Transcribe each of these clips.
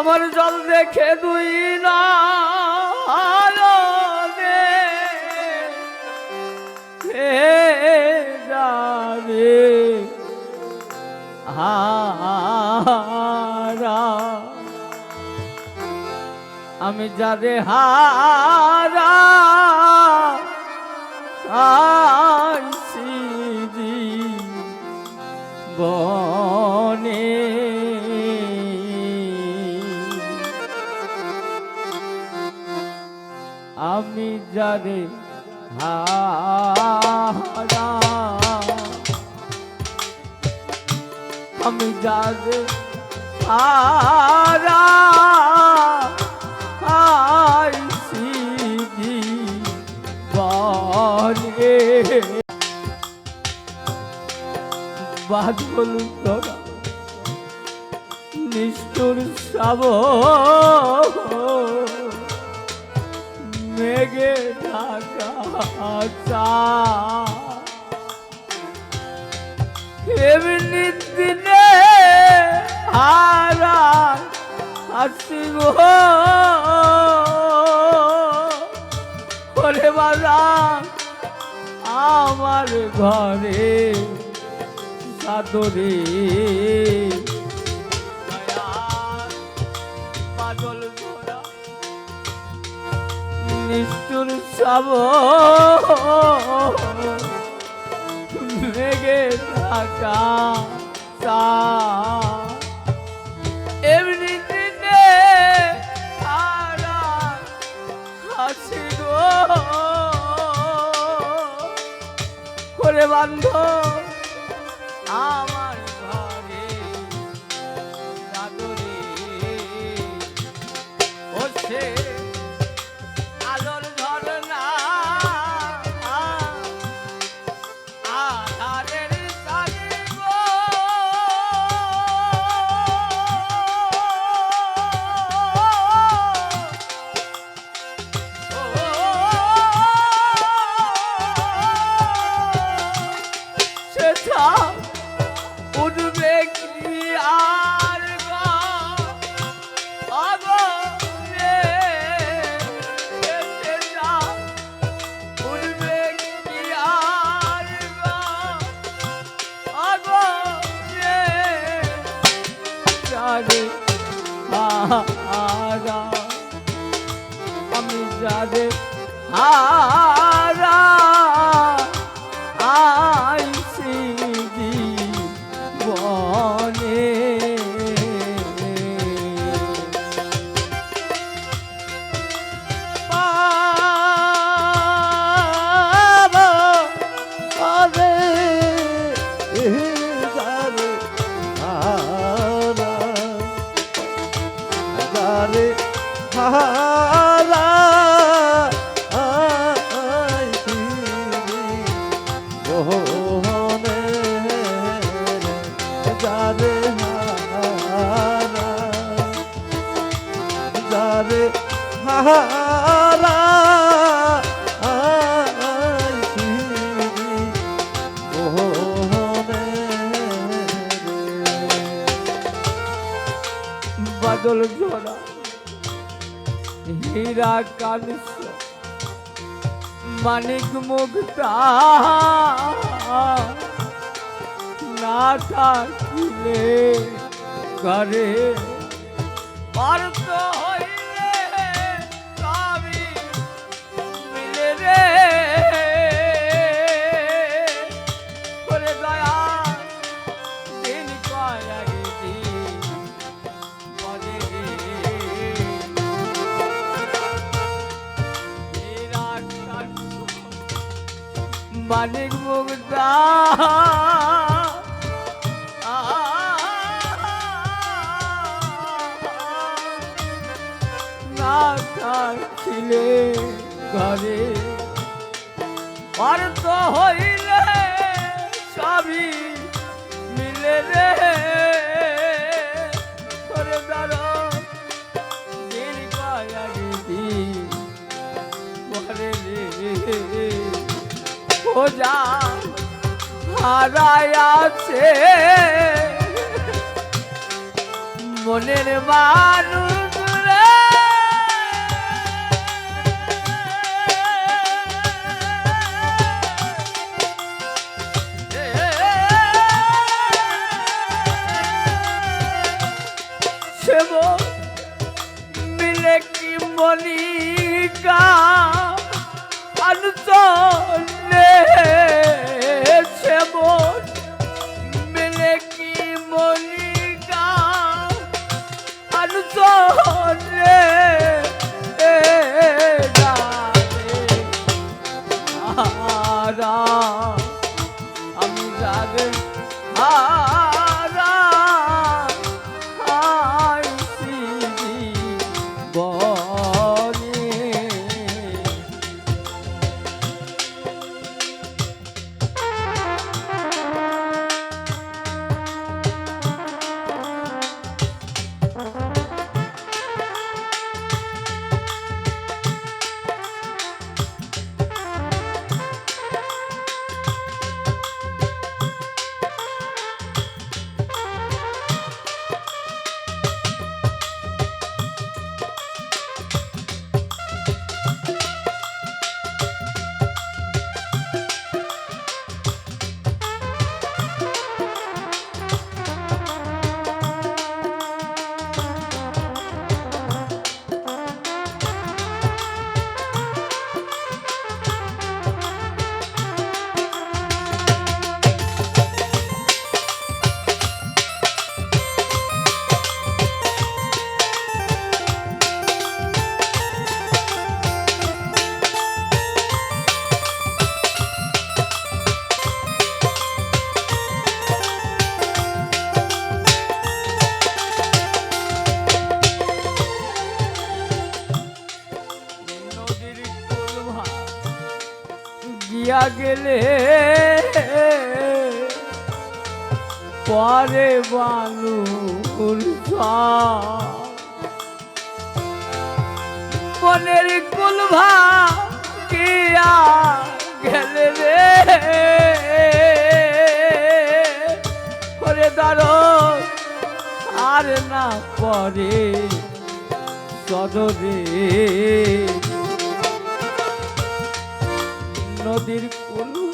আমার জল দেখে দুই না যাবে। হারা আমি যারে হারা আইছি বনে যারে হারা আমি যারে হারা আইছি বনে। বাদল ধরা নিষ্ঠুর শ্রাব মেঘে ঢাকা এমনি দিনে হারা আসিব। ওরে বাজা আমার ঘরে সাদরে সব মেঘে থাকা চা। এমনি দিনে হারা হাসি গো। করে বান্ধব আমার যারে হারা আমি যারে হারা যারে হারা বাদল জোড়া হীরা কালস মানিক মুক্তা না থাকিলে ঘরে অর্থ মানিক মুগ্ধা থাকিলে ঘরে। অর্থ হইলে সবই মিলে রে। করে দাঁড়ো দিন কয়েক দিন পরে রে। খোঁজা হারায় আছে। মনের মানুষ পরে বালু মনের কুলভা গিয়া গেলে রে। করে দাঁড়ো আর না পরে সদরে। নদীর কুল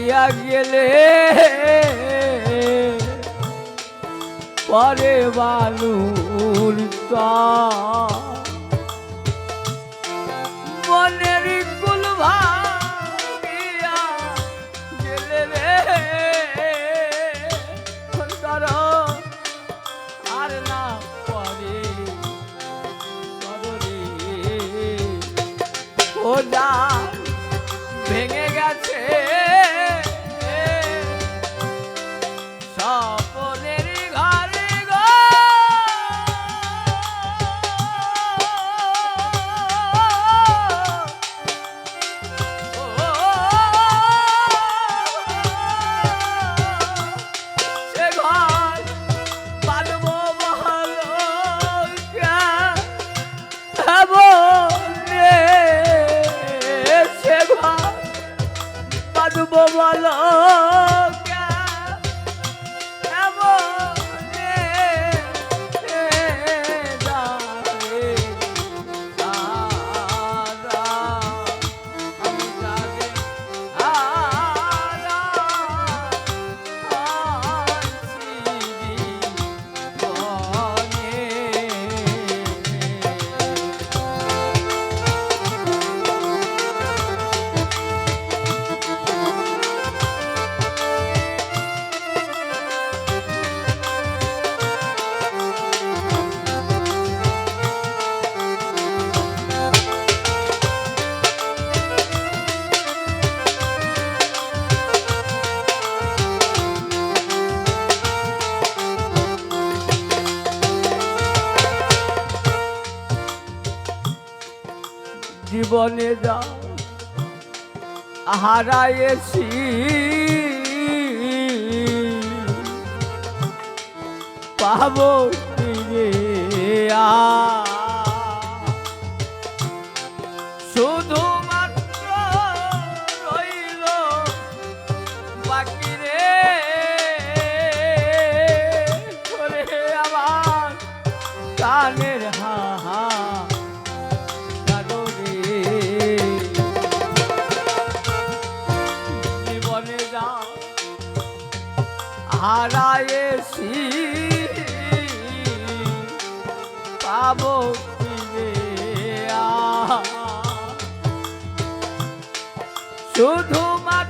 গিয়া গেলে পরে বালুর। মনের কুল ভাঙিয়া গেলে রে খোদা হারাইছি পাবো ফিরে আর। হারায়েছি। পাবো শুধুমাত্র